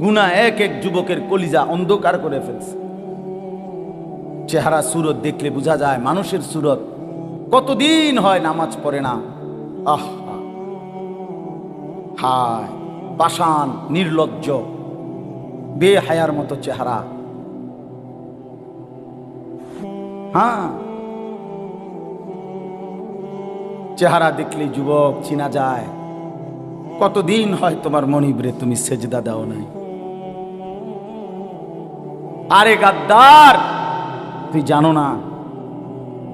গুণা এক এক যুবকের কলিজা অন্ধকার করে ফেলছে। চেহারা সুরত দেখলে বোঝা যায় মানুষের সুরত কতদিন হয় নামাজ পড়ে না। আহ, হায়, পাষাণ, নির্লজ্জ, বেহায়ার মতো চেহারা। হ্যাঁ। চেহারা দেখলে যুবক চিনা যায়। কতদিন হয় তোমার মনিবরে তুমি সেজদা দাও নাই। আরে গাদ্দার, তুই জানো না,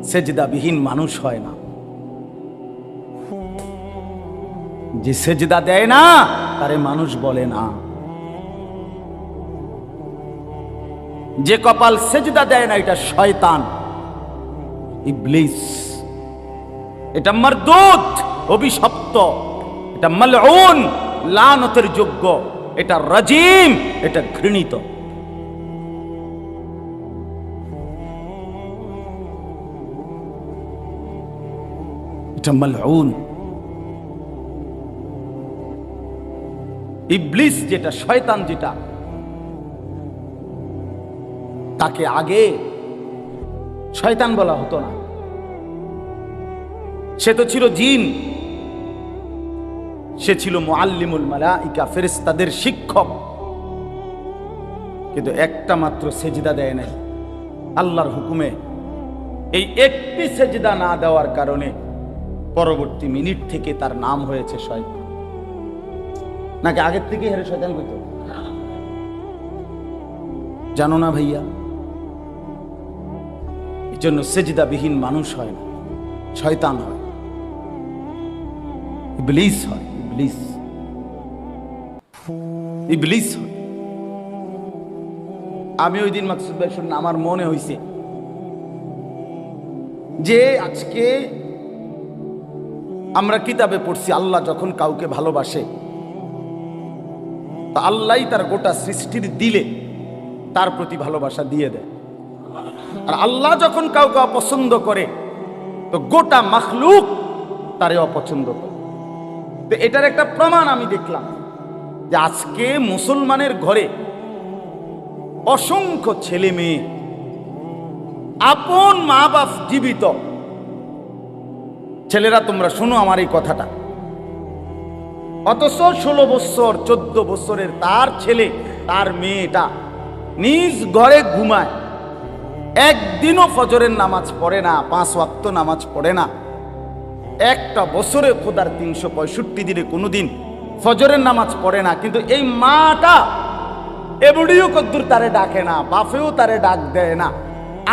সেজদাবিহীন মানুষ হয় না। যে সেজদা দেয় না, তারে মানুষ বলে না। যে কপাল সেজদা দেয় না, এটা শয়তান। ইবলিস, এটা মারদুত, অভিশপ্ত। এটা মালউন, লানতের যোগ্য, এটা রাজিম, এটা ঘৃণিত। এটা মালউন। ইবলিস যেটা, শয়তান যেটা, তাকে আগে শয়তান বলা হতো না। সে তো ছিল জিন। সে ছিল মুআল্লিমুল মালাইকা, ফেরেশতাদের শিক্ষক। কিন্তু একটা মাত্র সেজদা দেয় নাই। আল্লাহর হুকুমে এই একটি সেজদা না দেওয়ার কারণে পরবর্তী মিনিট থেকে তার নাম হয়েছে শয়তান। নাকি আগের থেকে হেরে শয়তান কইত? জানো না ভাইয়া, এই জন্য সেজদাবিহীন মানুষ হয় না, শয়তান হয়, ইবলিস হয়। ইবলিস ইবলিস আমি ওই দিন মাকসুদ ভাই শুনলাম আমার মনে হয়েছে যে আজকে আমরা কিতাবে পড়ছি, আল্লাহ যখন কাউকে ভালোবাসে, তা আল্লাহই তার গোটা সৃষ্টির দিলে তার প্রতি ভালোবাসা দিয়ে দেয়। আর আল্লাহ যখন কাউকে অপছন্দ করে, তো গোটা মখলুক তারে অপছন্দ করে। এটার একটা প্রমাণ আমি দেখলাম যে আজকে মুসলমানের ঘরে অসংখ্য ছেলে মেয়ে আপন মা বাপ জীবিত। ছেলেরা, তোমরা শোনো আমার এই কথাটা। অথচ ষোলো বছর, চোদ্দ বছরের তার ছেলে, তার মেয়েটা নিজ ঘরে ঘুমায়। একদিনও ফজরের নামাজ পড়ে না, পাঁচ ওয়াক্ত নামাজ পড়ে না। একটা বছরে খোদার তিনশো পঁয়ষট্টি দিনে কোনোদিন ফজরের নামাজ পড়ে না, কিন্তু এই মাটা এবড়িও কদ্দুর তারে ডাকে না, বাফেও তারে ডাক দেয় না।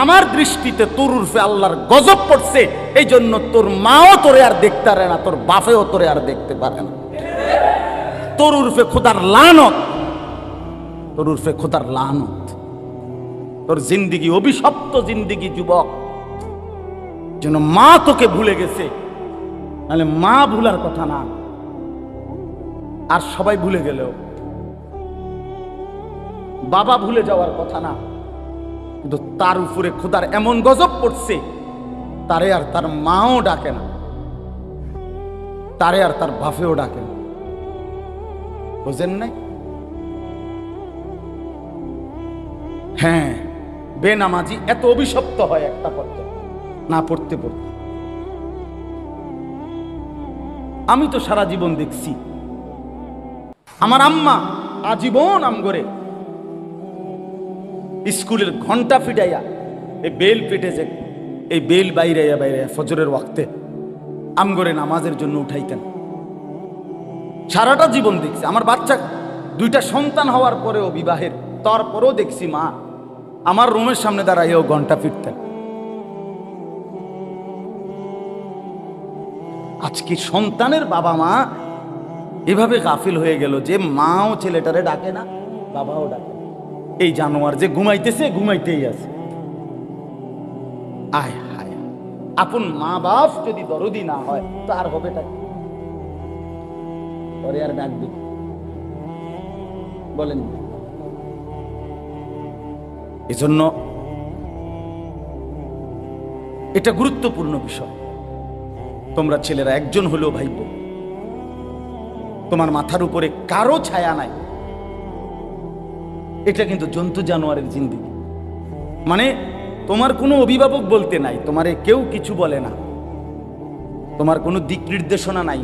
আমার দৃষ্টিতে তোর উর্ফে আল্লাহর গজব পড়ছে এই জন্য তোর মাও তোরে আর দেখতে পারে না, তোর বাফেও তোরে আর দেখতে পারে না। তোর উর্ফে খোদার লানত, তোর উর্ফে খোদার লানত। তোর জিন্দিগি, অভিশপ্ত জিন্দিগি যুবক, যেন মা তোকে ভুলে গেছে। নাহলে মা ভুলার কথা না। আর সবাই ভুলে গেলেও। বাবা ভুলে যাওয়ার কথা না। কিন্তু তার উপরে খোদার এমন গজব পড়ছে, তারে আর তার মাও ডাকে না। তারে আর তার বাফেও ডাকে না। বুঝেন নাই? হ্যাঁ বেনামাজি এত অভিশপ্ত হয় একটা পড়তে না পড়তে পড়তে। আমি তো সারা জীবন দেখছি। আমার আম্মা আজীবন আম করে স্কুলের ঘণ্টা ফিটাইয়া এই বেল পিটেছে এই বেল বাইরে বাইরে ফজরের ওয়াক্তে আম করে নামাজের জন্য উঠাইতেন। সারাটা জীবন দেখছি। আমার বাচ্চা দুইটা সন্তান হওয়ার পরেও বিবাহের, তারপরেও দেখছি মা। আমার রুমের সামনে দাঁড়াইও ঘণ্টা ফিরতেন। আজকে সন্তানের বাবা মা এভাবে গাফিল হয়ে গেল যে মাও ছেলেটারে ডাকে না, বাবাও ডাকে এই জানোয়ার যে ঘুমাইতেছে, ঘুমাইতেই আছে। আয়, হায়, আপন মা বাপ যদি দরদি না হয় তো আর হবেটা কি? পরে আর ডাকবে বলেন। এজন্য এটা গুরুত্বপূর্ণ বিষয়। তোমরা ছেলেরা একজন হলেও ভাইব। তোমার মাথার উপরে কারও ছায়া নাই। এটা কিন্তু জন্তু জানোয়ারের জিন্দিগি। মানে তোমার কোনো অভিভাবক বলতে নাই, তোমারে কেউ কিছু বলে না। তোমার কোনো দিক নির্দেশনা নাই।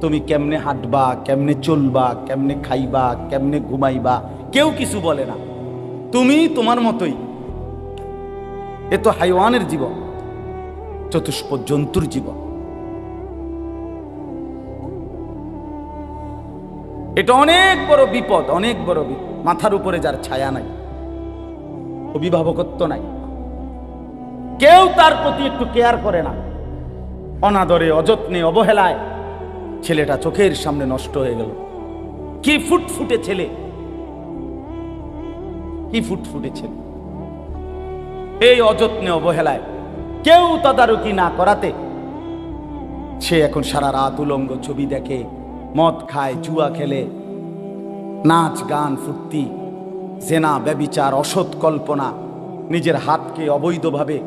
তুমি কেমনে হাঁটবা, কেমনে চলবা, কেমনে খাইবা, কেমনে ঘুমাইবা, কেউ কিছু বলে না। তুমি তোমার মতোই। এ তো হাইওয়ানের জীবন। চতুষ্প জন্তুর জীবন। এটা অনেক বড় বিপদ, অনেক বড় বিপদ। মাথার উপরে যার ছায়া নাই, অভিভাবকত্ব নাই। কেউ তার প্রতি একটু কেয়ার করে না। অনাদরে, অযত্নে, অবহেলায় ছেলেটা চোখের সামনে নষ্ট হয়ে গেল। কি ফুটফুটে ছেলে। কি ফুটফুটে ছেলে। এই অযত্নে, অবহেলায় কেউ তদারকি না করাতে। সে এখন সারা রাত উলঙ্গ ছবি দেখে, মদ খায়, জুয়া খেলে, নাচ, গান, ফুর্তি, জেনা, ব্যবিচার, অসৎ কল্পনা, নিজের হাতকে অবৈধভাবে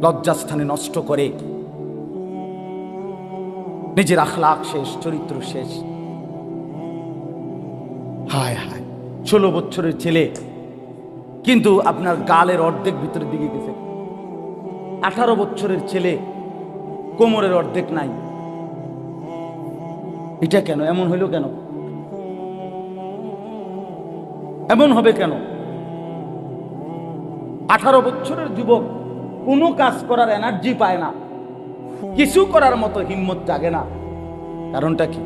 লজ্জাস্থানে নষ্ট করে। নিজের আখলাখ শেষ, চরিত্র শেষ। হায় হায়, ষোলো বছরের ছেলে। কিন্তু আপনার গালের অর্ধেক ভিতরের দিকে গেছে। আঠারো বছরের ছেলে, কোমরের অর্ধেক নাই। এটা কেন? এমন হইল কেন? এমন হবে কেন? আঠারো বছরের যুবক কোনো কাজ করার এনার্জি পায় না। কিছু করার মতো হিম্মত জাগে না। কারণটা কি?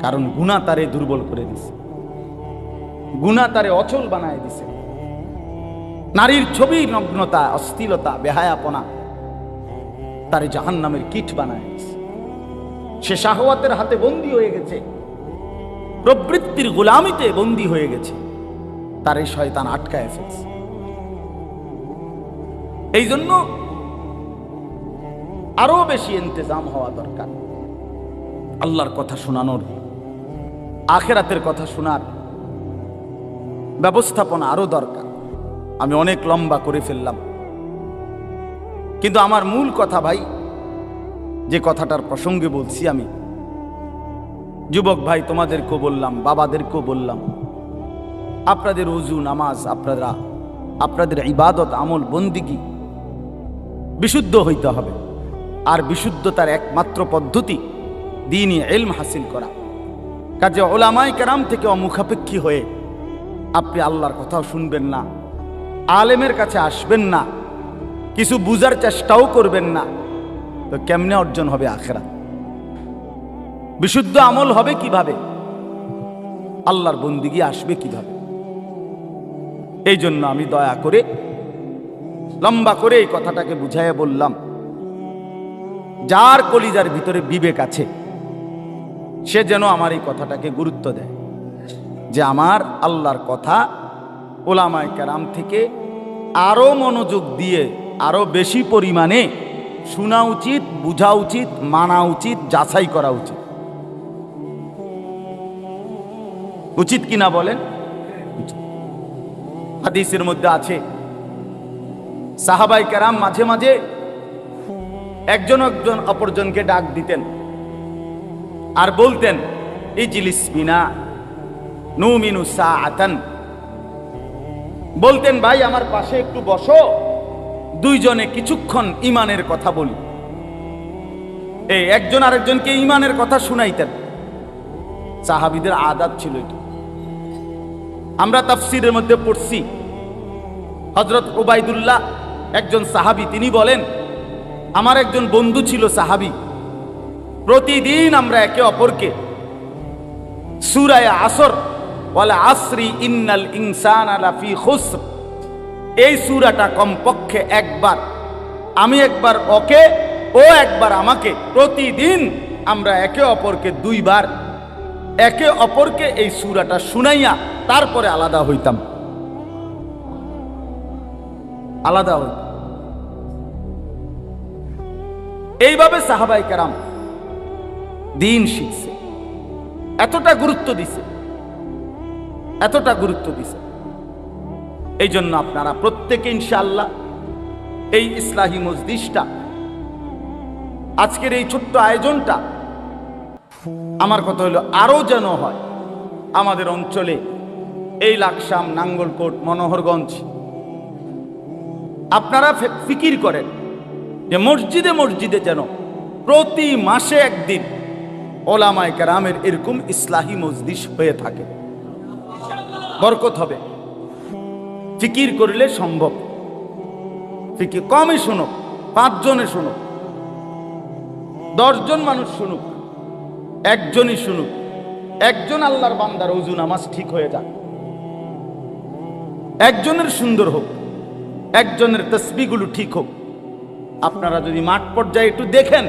কারণ গুণা তারে দুর্বল করে দিছে। গুণা তারে অচল বানায় দিছে। নারীর ছবি নগ্নতা অস্থিলতা বেহায়াপনা, তারে জাহান নামের কিট বানায় সে শাহওয়াতের হাতে বন্দী হয়ে গেছে। প্রবৃত্তির গোলামিতে বন্দী হয়ে গেছে। তার এই শয়তান আটকায় ফেলছে। এই জন্য আরও বেশি ইন্তজাম হওয়া দরকার। আল্লাহর কথা শোনানোর, আখেরাতের কথা শোনার ব্যবস্থাপনা আরও দরকার। আমি অনেক লম্বা করে ফেললাম। কিন্তু আমার মূল কথা ভাই, যে কথাটার প্রসঙ্গে বলছি আমি, যুবক ভাই তোমাদেরকেও বললাম, বাবাদেরকেও বললাম, আপনাদের উজু নামাজ, আপনারা, আপনাদের ইবাদত, আমল, বন্দিগি বিশুদ্ধ হইতে হবে। আর বিশুদ্ধতার একমাত্র পদ্ধতি দিনই এলম হাসিল করা। কাজে ওলামাই কেরাম থেকে অমুখাপেক্ষী হয়ে আপনি আল্লাহর কথাও শুনবেন না। আলেমের কাছে আসবেন না। কিছু বুঝার চেষ্টাও করবেন না। তো কেমনে অর্জন হবে আখেরা বিশুদ্ধ আমল হবে কীভাবে? আল্লাহর বন্দিগি আসবে কীভাবে? এই জন্য আমি দয়া করে, লম্বা করে এই কথাটাকে বুঝাইয়া বললাম। যার কলিজার ভিতরে বিবেক আছে, সে যেন আমার এই কথাটাকে গুরুত্ব দেয়। যে আমার আল্লাহর কথা ওলামায় কেরাম থেকে আরও মনোযোগ দিয়ে, আরও বেশি পরিমাণে শোনা উচিত, বোঝা উচিত, মানা উচিত, যাচাই করা উচিত। উচিত কিনা বলেন। হাদিসের মধ্যে আছে। সাহাবাই কেরাম মাঝে মাঝে একজন একজন অপরজনকে ডাক দিতেন আর বলতেন, ইজলিস বিনা, নুমিনু সাআতান। বলতেন, ভাই, আমার পাশে একটু বসো। দুইজনে কিছুক্ষণ ইমানের কথা বলি। এই একজন আরেকজনকে ইমানের কথা শুনাইতেন। সাহাবিদের আদাত ছিল এটা। আমরা তাফসিরের মধ্যে পড়ছি হজরত ওবায়দুল্লাহ একজন সাহাবি, তিনি বলেন, আমার একজন বন্ধু ছিল সাহাবি। প্রতিদিন আমরা একে অপরকে সুরায় আসর বলে, আসরি ইন্নাল ইনসান আলাফি খুসর। এই সুরাটা কমপক্ষে একবার। আমি একবার ওকে, ও একবার আমাকে, প্রতিদিন আমরা একে অপরকে দুইবার একে অপরকে এই সুরাটা শুনাইয়া তারপরে আলাদা হইতাম। আলাদা হইতাম। এইভাবে সাহাবাই কেরাম দিন শিখছে, এতটা গুরুত্ব দিছে। এতটা গুরুত্ব দিছে। এই জন্য আপনারা প্রত্যেকে ইনশাআল্লাহ এই ইসলাহী মসজিদটা আজকের এই ছোট্ট আয়োজনটা আমার কথা হলো আরও যেন হয় আমাদের অঞ্চলে এই লাকসাম নাঙ্গলকোট, মনোহরগঞ্জ। আপনারা ফিকির করেন যে মসজিদে মসজিদে যেন প্রতি মাসে একদিন ওলামায় কেরামের এরকম ইসলাহি মজলিস হয়ে থাকে। বরকত হবে। ফিকির করলে সম্ভব। ফিকির কমই শুনুক, পাঁচজনে শুনুক, দশজন মানুষ শুনুক, একজনই শুনুক, একজন আল্লাহর বান্দার অজু নামাজ ঠিক হয়ে যাক। একজনের সুন্দর হোক, একজনের তসবিগুলো ঠিক হোক। আপনারা যদি মাঠ পর্যায়ে একটু দেখেন,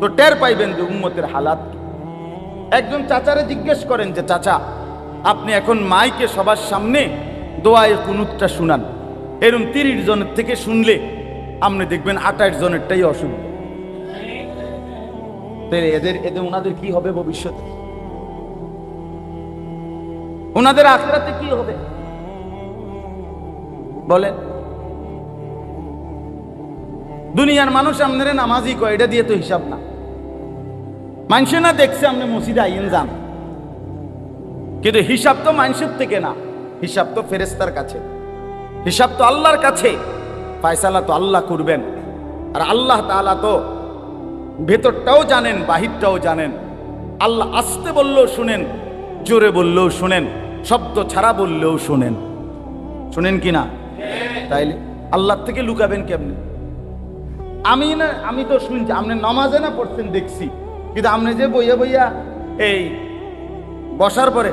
তো টের পাইবেন যে উম্মতের হালাত একজন চাচারে জিজ্ঞেস করেন যে, চাচা আপনি এখন মাইকে সবার সামনে দোয়ায় কুনুতটা শুনান। এরম তিরিশ জনের থেকে শুনলে আপনি দেখবেন আঠাশ জনেরটাই অসুবিধা এদের এদের, ওনাদের কি হবে ভবিষ্যতে? ওনাদের আখড়াতে কি হবে? বলেন। দুনিয়ার মানুষ আপনারা নামাজই কয়, এটা দিয়ে তো হিসাব না। মানুষে না দেখছে আপনি মসজিদে আইন যান। কিন্তু হিসাব তো মানুষের থেকে না। হিসাব তো ফেরেস্তার কাছে। হিসাব তো আল্লাহর কাছে। ফায়সালা তো আল্লাহ করবেন। আর আল্লাহ তাআলা তো ভেতরটাও জানেন, বাহিরটাও জানেন। আল্লাহ আসতে বললেও শুনেন, জোরে বললেও শুনেন, শব্দ ছাড়া বললেও শুনেন। শুনেন কি না? তাইলে আল্লাহ থেকে লুকাবেন কেমনি? আমি না, আমি তো শুনছি, আপনি নমাজে না পড়ছেন দেখছি। কিন্তু আপনি যে বইয়া বইয়া এই বসার পরে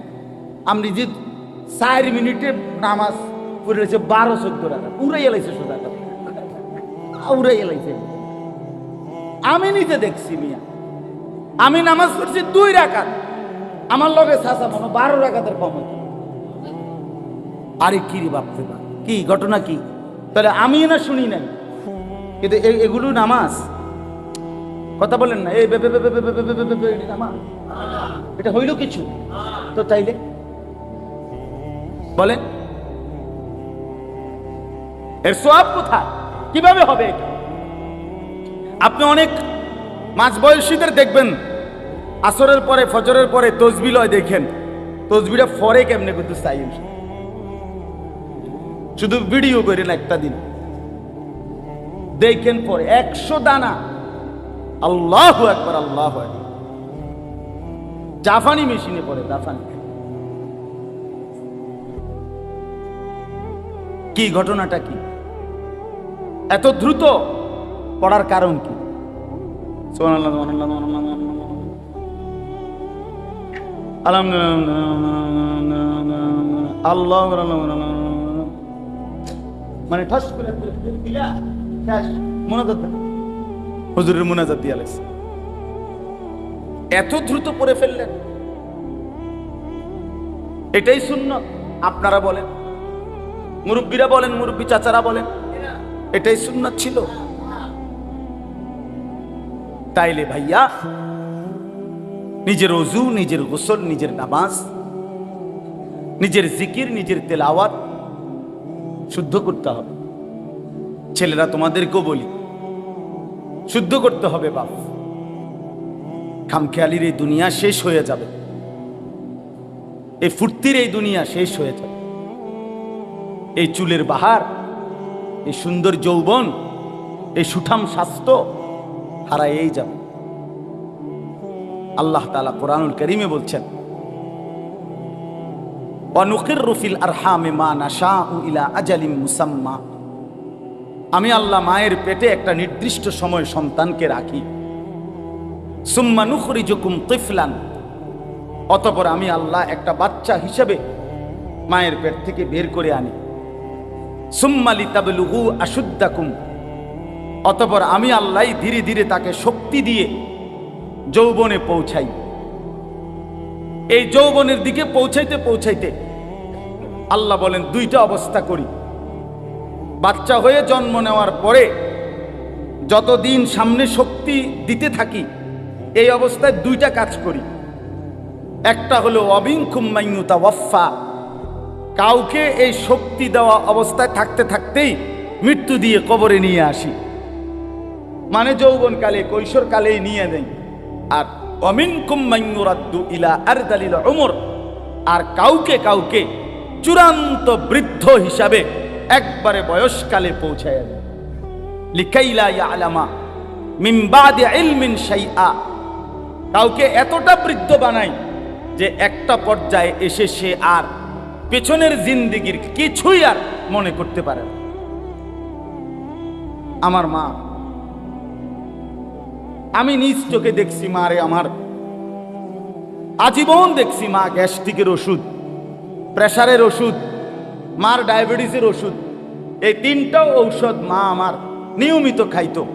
আমি যে চার মিনিটে নামাজ পড়ে রয়েছে বারো চোদ্দ টাকা উড়াই এলাইছে সোজা উড়াই এলাইছে আমি নিজে দেখছি মিয়া আমি নামাজ পড়ছি দুই রাখাত আমার লগে চাষা মনে বারো রাখাতের কম আরে কি রে বাপ কি ঘটনা কি তাহলে আমি না শুনি নাই কিন্তু এগুলো নামাজ কথা বলেন না এই নামাজ এটা হইল কিছু তো তাইলে বলেন। এর সব কোথায়? কীভাবে হবে আপনি অনেক মাঝ বয়সীদের দেখবেন, আসরের পরে, ফজরের পরে তসবি লয় দেখেন। তসবিটা ফরে কেমনে কিন্তু চাই শুধু ভিডিও করেন একটা দিন। দেখেন পরে একশো দানা। আল্লাহ একবার আল্লাহ জাফানি মেশিনে পরে জাফানি। কি ঘটনাটা কি? এত দ্রুত পড়ার কারণ কি? আল্লাহ মানে ঠাস করে মোনাজাত হুজুরের মোনাজাত দিয়া এত দ্রুত পড়ে ফেললেন। এটাই শূন্য আপনারা বলেন। মুরব্বীরা বলেন, মুরব্বী চাচারা বলেন, এটাই সুন্নাত ছিল। তাইলে ভাইয়া, নিজের অজু, নিজের গোসল, নিজের নামাজ, নিজের জিকির, নিজের তেলাওয়াত শুদ্ধ করতে হবে। ছেলেরা তোমাদেরকেও বলি, শুদ্ধ করতে হবে বাপ। খামখেয়ালির এই দুনিয়া শেষ হয়ে যাবে। এই ফুর্তির এই দুনিয়া শেষ হয়ে যাবে। এই চুলের বাহার, এই সুন্দর যৌবন, এই সুঠাম স্বাস্থ্য হারাইয়েই যাবে। আল্লাহ তালা কোরআনুল করিমে বলছেন রুফিল আরহামে মা ইলা মুসাম্মা। আমি আল্লাহ মায়ের পেটে একটা নির্দিষ্ট সময় সন্তানকে রাখি। অতপর আমি আল্লাহ একটা বাচ্চা হিসেবে মায়ের পেট থেকে বের করে আনি। সুম্মালি তাবলুহু আশুদ্দাকুম। অতপর আমি আল্লাহ ধীরে ধীরে তাকে শক্তি দিয়ে যৌবনে পৌঁছাই। এই যৌবনের দিকে পৌঁছাইতে পৌঁছাইতে আল্লাহ বলেন, দুইটা অবস্থা করি। বাচ্চা হয়ে জন্ম নেওয়ার পরে যতদিন সামনে শক্তি দিতে থাকি, এই অবস্থায় দুইটা কাজ করি। একটা হলো অবিংকুম্মাইনুতা ওয়াফা কাউকে এই শক্তি দেওয়া অবস্থায় থাকতে থাকতেই মৃত্যু দিয়ে কবরে নিয়ে আসি। মানে যৌবনকালে, কৈশোরকালেই নিয়ে নেই। আর অমিন কুম্মাইনুরাদ্দু ইলা আর দালিল ওমর আর কাউকে কাউকে চূড়ান্ত বৃদ্ধ হিসাবে একবারে বয়সকালে পৌঁছায় দেয় লিকাইলা ইয়ালামা বাদি ইলমিন শাইআ। কাউকে এতটা বৃদ্ধ বানাই যে একটা পর্যায়ে এসে সে আর পেছনের জিন্দিগির কিছুই আর মনে করতে পারে না। আমার মা, আমি নিজ চোখে দেখছি মা মারে আমার। আজীবন দেখছি মা গ্যাস্ট্রিকের ওষুধ প্রেশারের ওষুধ, মার ডায়াবেটিসের ওষুধ। এই তিনটাও ঔষধ মা আমার নিয়মিত খাইতো।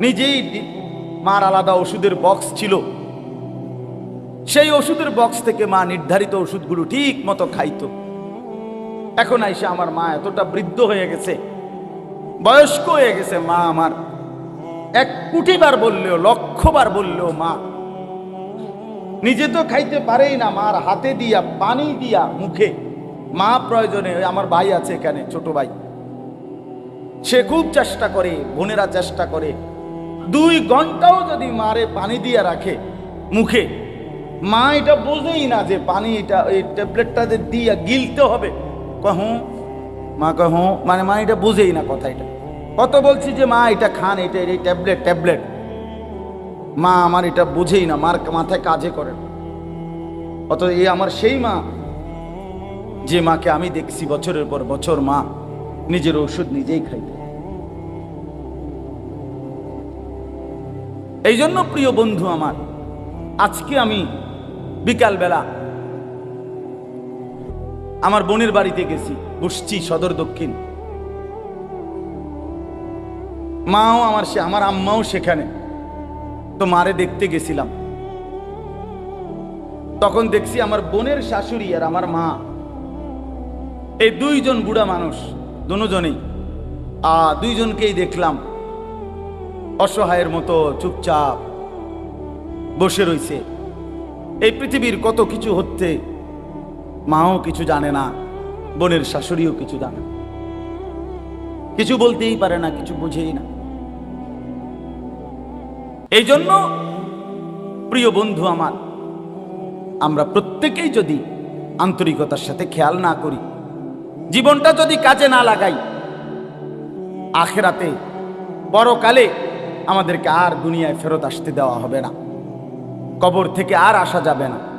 নিজেই মার আলাদা ওষুধের বক্স ছিল। সেই ওষুধের বক্স থেকে মা নির্ধারিত ওষুধগুলো ঠিক মতো খাইতো। এখন আইসে আমার মা এতটা বৃদ্ধ হয়ে গেছে, বয়স্ক হয়ে গেছে মা আমার। এক কোটিবার বললেও, লক্ষবার বললেও মা, নিজে তো খাইতে পারেই না মার, হাতে দিয়া, পানি দিয়া, মুখে। মা প্রয়োজনে আমার ভাই আছে এখানে, ছোট ভাই। সে খুব চেষ্টা করে, বোনেরা চেষ্টা করে। দুই ঘন্টাও যদি মারে, পানি দিয়ে রাখে, মুখে। মা এটা বোঝেই না যে পানি এটা, এই ট্যাবলেটটা যে দিয়া গিলতে হবে। কহ, মা কহ মানে মা এটা বোঝেই না কথা এটা। কত বলছি যে মা এটা খান, এটা এই ট্যাবলেট ট্যাবলেট। মা আমার এটা বুঝেই না, মার মাথায় কাজে করে না। অত এই আমার সেই মা, যে মাকে আমি দেখছি বছরের পর বছর মা নিজের ওষুধ নিজেই খাইতে। এই জন্য প্রিয় বন্ধু আমার, আজকে আমি বিকালবেলা আমার বোনের বাড়িতে গেছি, বসছি সদর দক্ষিণ। মাও আমার সে আমার আম্মাও সেখানে। তো মারে দেখতে গেছিলাম। তখন দেখছি আমার বোনের শাশুড়ি আর আমার মা। এই দুইজন বুড়া মানুষ, দুজনেই। আ, দুইজনকেই দেখলাম। অসহায়ের মতো চুপচাপ বসে রয়েছে এই পৃথিবীর কত কিছু হচ্ছে মাও কিছু জানে না, বোনের শাশুড়িও কিছু জানে কিছু বলতেই পারে না, কিছু বুঝেই না। এই জন্য, প্রিয় বন্ধু আমার, আমরা প্রত্যেকেই যদি আন্তরিকতার সাথে খেয়াল না করি, জীবনটা যদি কাজে না লাগাই, আখেরাতে, পরকালে আমাদেরকে আর দুনিয়ায় ফেরত আসতে দেওয়া হবে না। কবর থেকে আর আসা যাবে না।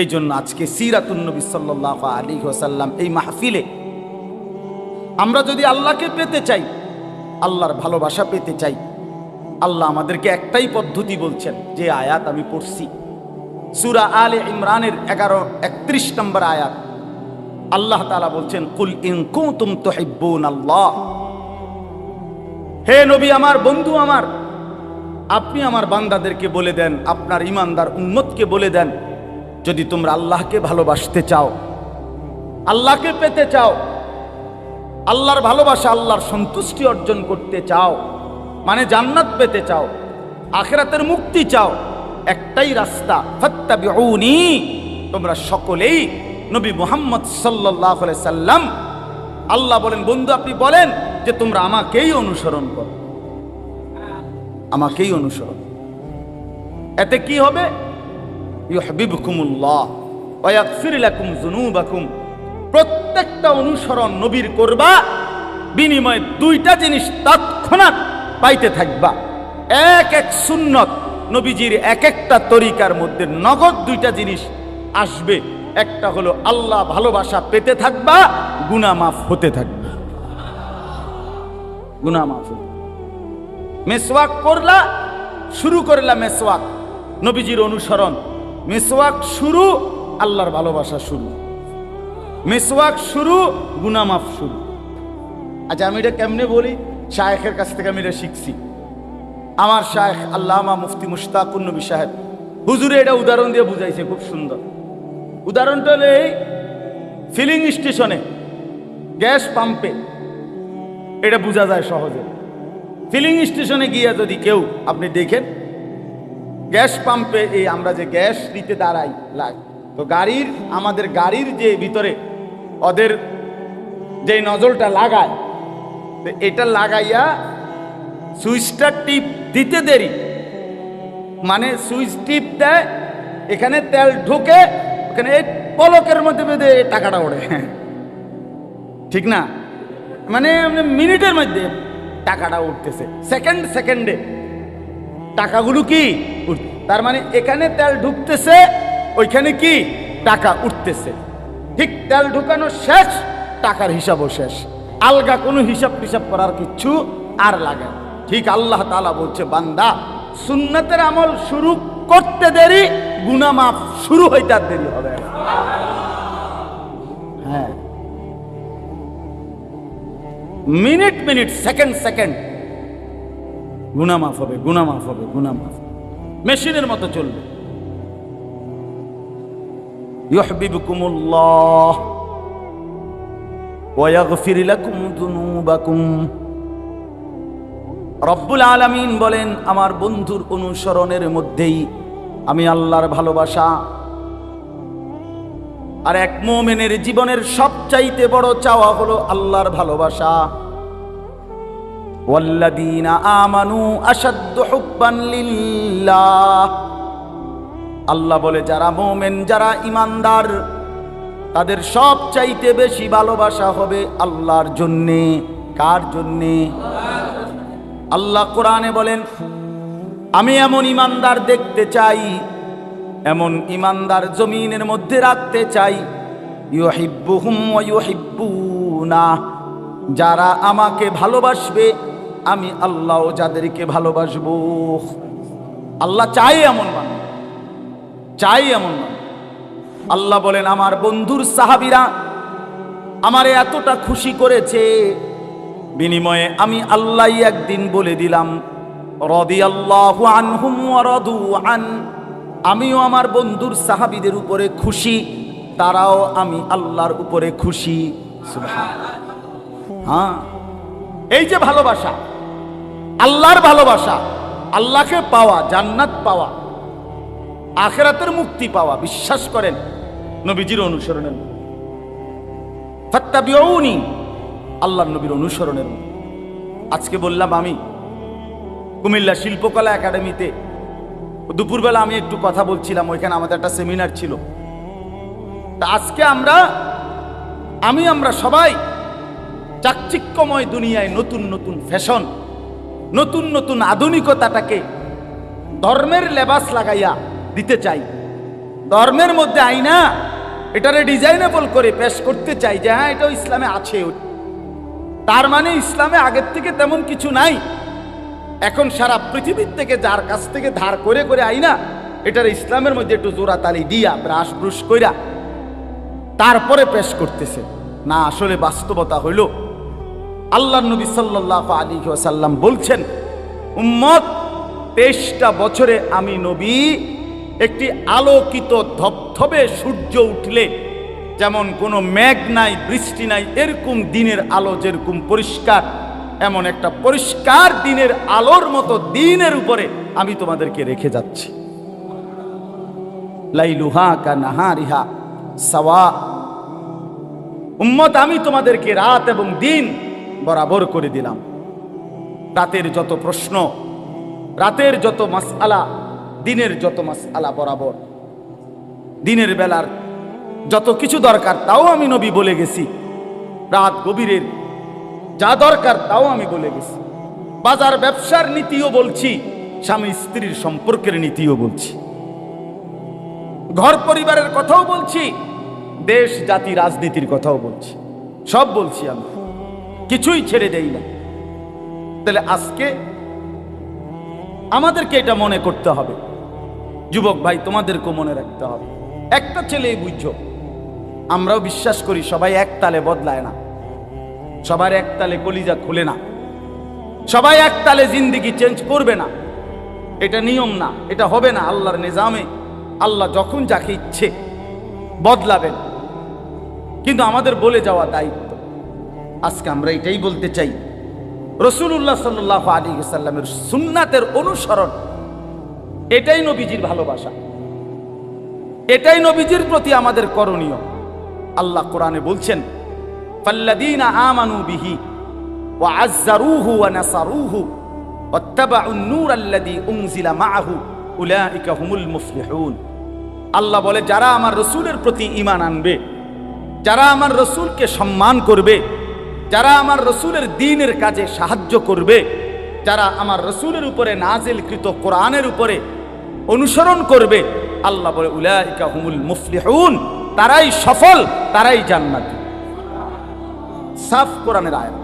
এই জন্য আজকে সিরাতুন্নবী সাল্লাহ আলী ওসাল্লাম এই মাহফিলে আমরা যদি আল্লাহকে পেতে চাই, আল্লাহর ভালোবাসা পেতে চাই, আল্লাহ আমাদেরকে একটাই পদ্ধতি বলছেন, যে আয়াত আমি পড়ছি। সুরা আলে ইমরানের এগারো, একত্রিশ নম্বর আয়াত। আল্লাহ তালা বলছেন, কুল ইন কুতুম তুহিব্বুন আল্লাহ। হে নবী আমার, বন্ধু আমার, আপনি আমার বান্দাদেরকে বলে দেন, আপনার ইমানদার উম্মতকে বলে দেন যদি তোমরা আল্লাহকে ভালোবাসতে চাও, আল্লাহকে পেতে চাও, আল্লাহর ভালোবাসা, আল্লাহর সন্তুষ্টি অর্জন করতে চাও মানে জান্নাত পেতে চাও, আখেরাতের মুক্তি চাও, একটাই রাস্তা, ফাত্তাবিউনি, তোমরা সকলেই নবী মোহাম্মদ আলাইহি সাল্লাম। আল্লাহ বলেন, বন্ধু, আপনি বলেন যে তোমরা আমাকেই অনুসরণ করো। আমাকেই অনুসরণ। এতে কি হবে? প্রত্যেকটা অনুসরণ নবীর করবা, বিনিময়ে দুইটা জিনিস তৎক্ষণাৎ পাইতে থাকবা। এক এক সুন্নত নবীজির এক একটা তরিকার মধ্যে নগদ দুইটা জিনিস আসবে। একটা হলো আল্লাহ ভালোবাসা পেতে থাকবা, গুনাহ মাফ হতে থাকবে। গুনাহ মাফ মেসওয়াক করলা, শুরু করলা মেসওয়াক। নবীজির অনুসরণ মেসওয়াক শুরু, আল্লাহর ভালোবাসা শুরু। মেসওয়াক শুরু, গুনামাফ শুরু। আচ্ছা আমি এটা কেমনে বলি? শায়েখের কাছ থেকে আমি এটা শিখছি। আমার শায়েখ আল্লামা মুফতি মুশতাকুর নবী সাহেব। হুজুরে এটা উদাহরণ দিয়ে বুঝাইছে, খুব সুন্দর। উদাহরণটা হলো এই ফিলিং স্টেশনে গ্যাস পাম্পে। এটা বোঝা যায় সহজে। ফিলিং স্টেশনে গিয়ে যদি কেউ, আপনি দেখেন গ্যাস পাম্পে এই আমরা যে গ্যাস দিতে দাঁড়াই লাগ তো গাড়ির, আমাদের গাড়ির যে ভিতরে ওদের যে নজলটা লাগায়, তো এটা লাগাইয়া সুইচটা টিপ দিতে দেরি। মানে সুইচ টিপ দেয়, এখানে তেল ঢুকে, ওখানে এই পলকের মধ্যে বেঁধে টাকাটা ওড়ে। ঠিক না? মানে মিনিটের মধ্যে টাকাটা উঠতেছে। সেকেন্ড, সেকেন্ডে টাকাগুলো কি? তার মানে এখানে তেল ঢুকতেছে, ওইখানে কি? টাকা উঠতেছে। ঠিক তেল ঢুকানো শেষ, টাকার হিসাবও শেষ। আলগা কোনো হিসাব টিসাব করার কিচ্ছু আর লাগে ঠিক আল্লাহ তাআলা বলছে, বান্দা, সুন্নতের আমল শুরু করতে দেরি গুনা মাফ শুরু হইতে আর দেরি হবে হ্যাঁ। Minute minute, second second. গুনা মাফ হবে গুনা মাফ হবে গুনা মাফ মেশিনের মতো চলবে। রব্বুল আলামিন বলেন, আমার বন্ধুর অনুসরণের মধ্যেই আমি আল্লাহর ভালোবাসা আর এক মোমেনের জীবনের সবচাইতে বড় চাওয়া হলো আল্লাহর ভালোবাসা। والذين آمنوا أشد حبا لله আল্লাহ বলে যারা মোমেন যারা ইমানদার তাদের সব চাইতে বেশি ভালোবাসা হবে আল্লাহর জন্যে কার জন্যে আল্লাহ কোরআনে বলেন আমি এমন ইমানদার দেখতে চাই এমন ইমানদার জমিনের মধ্যে রাখতে চাই ইউহিব্বুহুম ওয়া ইউহিব্বুনা যারা আমাকে ভালোবাসবে আমি আল্লাহ যাদেরকে ভালোবাসবো। আল্লাহ চাই এমন মানুষ। চাই এমন আল্লাহ বলেন, আমার বন্ধুর সাহাবিরা আমারে এতটা খুশি করেছে। বিনিময়ে আমি আল্লাহ একদিন বলে দিলাম রদি আল্লাহ আনহুম রদু আন আমিও আমার বন্ধুর সাহাবিদের উপরে খুশি, তারাও আমি আল্লাহর উপরে খুশি। হ্যাঁ এই যে ভালোবাসা আল্লাহর ভালোবাসা, আল্লাহকে পাওয়া, জান্নাত পাওয়া, আখেরাতের মুক্তি পাওয়া, বিশ্বাস করেন, নবীজির অনুসরণের। ফাত্তাবিউনি, আল্লাহর নবীর অনুসরণের। আজকে বললাম আমি, কুমিল্লা শিল্পকলা একাডেমিতে দুপুরবেলা আমি একটু কথা বলছিলাম, ওইখানে আমাদের একটা সেমিনার ছিল তা আজকে আমরা, আমি আমরা সবাই চাকচিক্যময় দুনিয়ায় নতুন নতুন ফ্যাশন নতুন নতুন আধুনিকতাটাকে ধর্মের লেবাস লাগাইয়া দিতে চাই। ধর্মের মধ্যে আইনা এটারে ডিজাইনেবল করে পেশ করতে চাই যে হ্যাঁ এটাও ইসলামে আছে। তার মানে ইসলামে আগের থেকে তেমন কিছু নাই। এখন সারা পৃথিবীর থেকে যার কাছ থেকে ধার করে করে আইনা, এটার ইসলামের মধ্যে একটু জোড়া তালি দিয়া, ব্রাশ ব্রুশ কইরা তারপরে পেশ করতেছে। না, আসলে বাস্তবতা হইল আল্লাহ নবী সাল্লাহ আলী সাল্লাম বলছেন, উম্মত, তেইশটা বছরে আমি নবী, একটি আলোকিত ধবধবে সূর্য উঠলে, যেমন কোনো মেঘ নাই, বৃষ্টি নাই, এরকম দিনের আলো যেরকম পরিষ্কার, এমন একটা পরিষ্কার দিনের আলোর মতো দিনের উপরে আমি তোমাদেরকে রেখে যাচ্ছি। কা নাহারিহা সাওয়া। উম্মত, আমি তোমাদেরকে রাত এবং দিন বরাবর করে দিলাম। রাতের যত প্রশ্ন, রাতের যত মাসআলা, দিনের যত মাসআলা বরাবর। দিনের বেলার যত কিছু দরকার তাও আমি নবী বলে গেছি। রাত গভীরের যা দরকার তাও আমি বলে গেছি। বাজার ব্যবসার নীতিও বলছি, স্বামী স্ত্রীর সম্পর্কের নীতিও বলছি। ঘর পরিবারের কথাও বলছি, দেশ, জাতি, রাজনীতির কথাও বলছি। সব বলছি আমি। কিছুই ছেড়ে দেই না। তাহলে আজকে আমাদেরকে এটা মনে করতে হবে। যুবক ভাই তোমাদেরকেও মনে রাখতে হবে। একটা ছেলেই বুঝছ, আমরাও বিশ্বাস করি সবাই এক তালে বদলায় না। সবার এক তালে কলিজা খুলে না। সবাই এক তালে জিন্দিগি চেঞ্জ করবে না। এটা নিয়ম না, এটা হবে না আল্লাহর নিজামে। আল্লাহ যখন যাকে ইচ্ছে বদলাবেন। কিন্তু আমাদের বলে যাওয়া দায়িত্ব। আজকে আমরা এটাই বলতে চাই। রসুল্লাহ সাল্লাহ আলী সাল্লামের সুন্নাতের অনুসরণ, এটাই নবীজির ভালোবাসা। এটাই নবীজির প্রতি আমাদের করণীয়। আল্লাহ কোরআনে বলছেন ওয়া হুমুল আল্লাহ বলে, যারা আমার রসুলের প্রতি ইমান আনবে, যারা আমার রসুলকে সম্মান করবে যারা আমার রসুলের দিনের কাজে সাহায্য করবে, যারা আমার রসুলের উপরে নাজিলকৃত কোরআনের উপরে অনুসরণ করবে, আল্লাহ বলে, উলাইকা হুমুল মুফলিহুন, তারাই সফল, তারাই জান্নাতি। সাফ কোরআনের আয়াত।